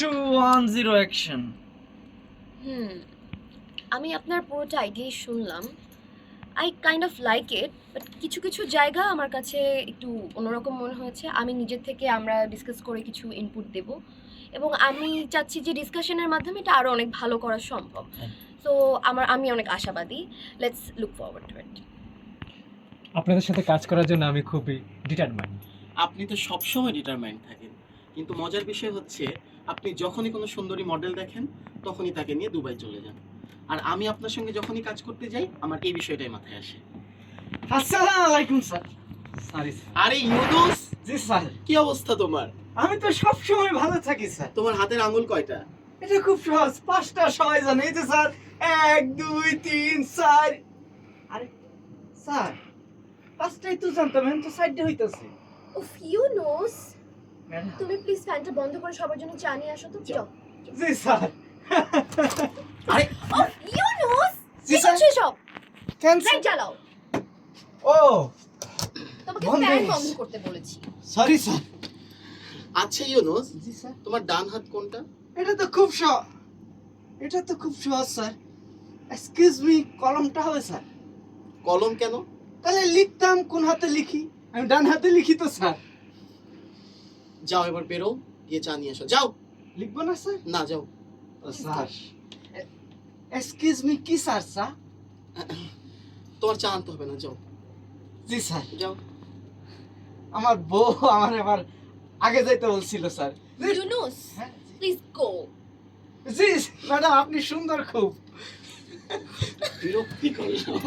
Two one zero action হুম আমি আপনার পুরোটা আইডিয়াই শুনলাম। I kind of like it but কিছু কিছু জায়গা আমার কাছে একটু অন্যরকম মনে হয়েছে। আমি নিজের থেকে আমরা ডিসকাস করে কিছু ইনপুট দেব। এবং আমি চাচ্ছি যে ডিসকাশনের মাধ্যমে এটা আরও অনেক ভালো করা সম্ভব। হ্যাঁ। সো আমার আমি অনেক আশাবাদী। Let's look forward to it আপনাদের সাথে কাজ করার জন্য আমি খুবই ডিটারমাইন্ড আপনি তো সবসময় ডিটারমাইন্ড থাকেন। কিন্তু মজার বিষয় হচ্ছে আপনি যখনই কোনো সুন্দরী মডেল দেখেন তখনই তাকে নিয়ে দুবাই চলে যান। আর আমি আপনার সঙ্গে যখনই কাজ করতে যাই আমার এই বিষয়টাই মাথায় আসে। আসসালামু আলাইকুম স্যার। সরি আরে ইউনুস! জি স্যার। কি অবস্থা তোমার? আমি তো সব সময় ভালো থাকি স্যার। তোমার হাতের আঙুল কয়টা? এটা খুব সহজ পাঁচটা সবাই জানে। এই যে স্যার এক দুই তিন চার। আরে স্যার পাঁচটাই তো জানতাম এখন তো সাইডে হইতাছে। উফ ইউ নোস ম্যাডাম তুমি প্লিজ ফ্যানটা বন্ধ করে সবার জন্য চা নিয়ে আসো তো যাও। জি স্যার। আরে ইউ নোস জি, স্যার। করছ এসব? ক্যান্সেল লাইট জ্বালাও ও। তোমাকে ফ্যান বন্ধ করতে বলেছি। Sorry sir. আচ্ছা ইউনুস জি স্যার। তোমার ডান হাত কোনটা? এটা তো খুব সহজ এটা তো খুব সহজ স্যার। এক্সকিউজ মি কলমটা হবে স্যার। কলম কেন? তাহলে লিখতাম কোন হাতে লিখি? আমি ডান হাতে লিখি তো স্যার। যাও এবার বেরো গিয়ে চা নিয়ে এসো যাও। লিখব না স্যার? না যাও। স্যার। এক্সকিউজ মি কি স্যার স্যার? তোমার চা আনতে হবে না যাও। জি স্যার। যাও। আমার বউ আমার এবার আগে যাইতে বলছিল স্যার। ইউনুস হ্যাঁ, প্লিজ গো জি ম্যাডাম আপনি সুন্দর খুব। বিরক্তি করলাম।